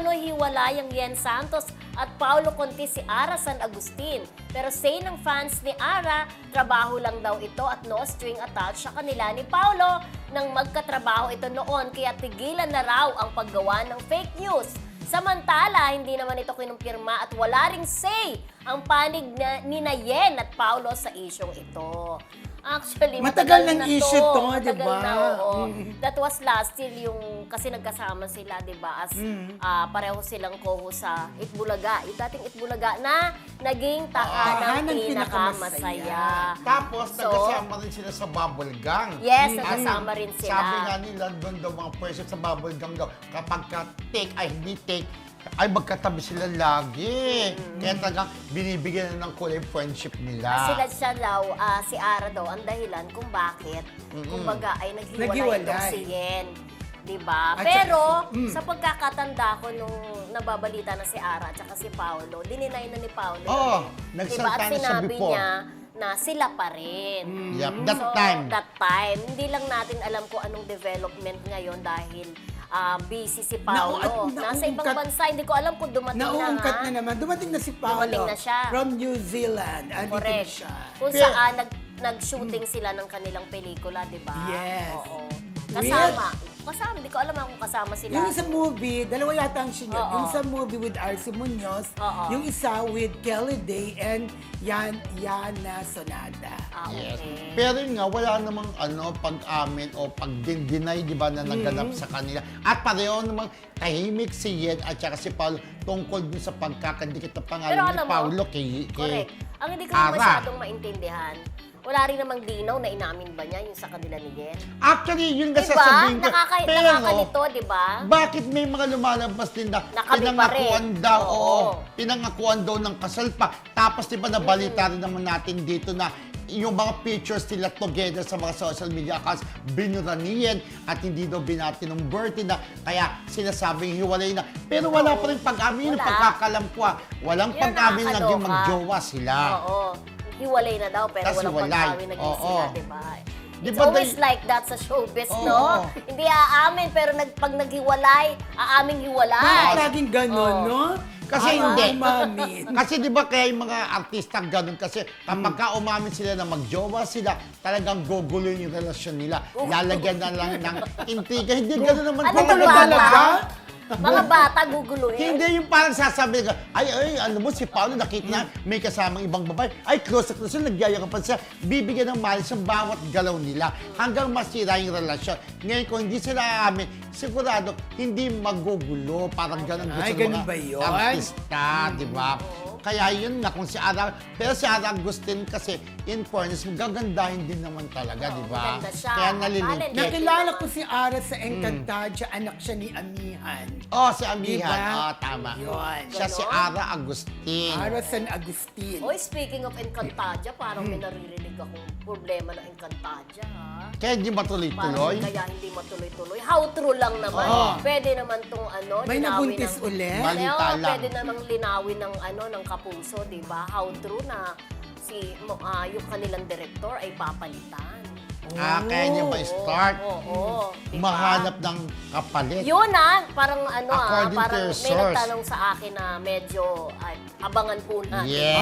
umano hiwalay ang Yen Santos at Paulo Conti si Ara San Agustin. Pero say ng fans ni Ara, trabaho lang daw ito at no string attached sa kanila ni Paulo nang magkatrabaho ito noon kaya tigilan na raw ang paggawa ng fake news. Samantala, hindi naman ito kinumpirma at wala ring say ang panig na, ni Nayen at Paulo sa isyong ito. Actually, Matagal matagal, ng na issue to, Matagal di ba? na, oo. Mm. That was last year yung kasi nagkasama sila, 'di ba? As Mm. ah, pareho silang co-host sa Itbulaga. Yung dating Itbulaga na naging tahanang Tahanang pinakamasaya. Tapos, So, nagkasama rin sila sa Bubble Gang. Yes, At nagkasama rin sila. Sabi nga nila, doon daw mga person sa Bubble Gang daw, kapag ka take, ay hindi take, ay magkatabi sila lagi. Kaya talagang binibigyan na ng kulay yung friendship nila. Sila siya daw, ah, si Ara daw, ang dahilan kung bakit, kumbaga ay naghiwalay, Naghiwalay. itong si Yen. Diba? At Pero, saka- mm. sa pagkakatanda ko nung nababalita na si Ara at saka si Paolo, dininay na ni Paolo. Oo, yun eh. nagsalita At na siya sinabi before. niya na sila pa rin. Yep, that So, time. That time. Hindi lang natin alam kung anong development ngayon dahil ah, busy si Paolo. Nau- at Nasa ibang bansa, hindi ko alam kung dumating na Nauungkat na naman. Dumating na si Paolo. Dumating na siya. From New Zealand. Andito Correct. siya. Kung Pero- saan nag, nag-shooting sila ng kanilang pelikula, di ba? Yes. Oo. Kasama. Kasama. Hindi ko alam kung kasama sila. Yung isang movie, dalawa yata ang siya. Oo. Yung isang movie with Arce Munoz, Oo. yung isa with Kelly Day and Yan Yana Sonada. Ah, Yes. okay. Pero yun nga, wala namang ano, pag-amin o pag-deny, di ba, na naganap Mm-hmm. sa kanila. At pareho namang tahimik si Yen at saka si Paolo tungkol dun sa pagkakadikit ng pangalan Pero ni alam mo, Paolo kay, kay Correct. Ang hindi ko Ara. masyadong maintindihan, wala rin namang linaw na inamin ba niya yung sa kanila ni Yen? Actually, yun nga Diba? sasabihin ko. Nakaka Pero, nakakalito, di ba? bakit may mga lumalabas din na pinangakuan daw, Oo. oo, pinangakuan daw ng kasal pa. Tapos di ba nabalita Mm. rin naman natin dito na yung mga pictures nila together sa mga social media accounts, binura niyan at hindi daw binati ng birthday na kaya sinasabing hiwalay na. Pero wala pa rin pag-amin, yung Wala. pagkakalam ko ah. Walang pag-amin na naging magjowa sila. Oo. Hiwalay na daw, pero Tas walang hiwalay. pag-amin naging Oo. sila, di ba? Di It's ba always dahil- like that sa showbiz, Oo. no? Hindi aamin, pero nag, pag naghiwalay, aaming hiwalay. Bakit laging ganun, Oo. no? Kasi Ay, hindi. umamin. Kasi di ba kaya yung mga artista ganun kasi kapag ka umamin sila na magjowa sila, talagang gugulo yung relasyon nila. Lalagyan na lang ng intriga. Hindi ganun naman Ano talaga. ba ba? Mga bata guguluhin. Hindi yung parang sasabi ka, ay, ay, ano mo, si Paolo nakita na may kasamang ibang babae. Ay, close na close na, nagyayakapan siya. Bibigyan ng malis ang bawat galaw nila hanggang masira yung relasyon. Ngayon, kung hindi sila amin, sigurado, hindi magugulo. Parang ganun gusto Ay, ng ganun mga ba yun? artista, di ba? Kaya yun nga, kung si Ara, pero si Ara Agustin kasi, in fairness, gagandahin din naman talaga, di ba? maganda siya. Kaya Talent. nalilingkit. Nakilala ko si Ara sa Encantadia, anak siya ni Amihan. Oh, si Amihan. Diba? Oh, tama. Yun. Siya si Ganon. Ara Agustin. Ara San Agustin. Oy, speaking of Encantadia, parang Hmm. may naririnig akong problema ng Encantadia, ha? Kaya hindi Parang matuloy-tuloy. kaya hindi matuloy-tuloy. How true lang naman. Oo. Pwede naman tong ano, May linawin nabuntis ng- ulit? Balita Oo, lang. Pwede namang linawin ng ano ng kapuso, 'di ba? How true na si mo- ah, yung kanilang director ay papalitan. Ah, kaya niya ba start? Oo, oo, diba? Mahanap ng kapalit. Yun ah, parang ano ah, According to parang your may source. nagtanong sa akin na medyo ay, abangan po natin. Yeah.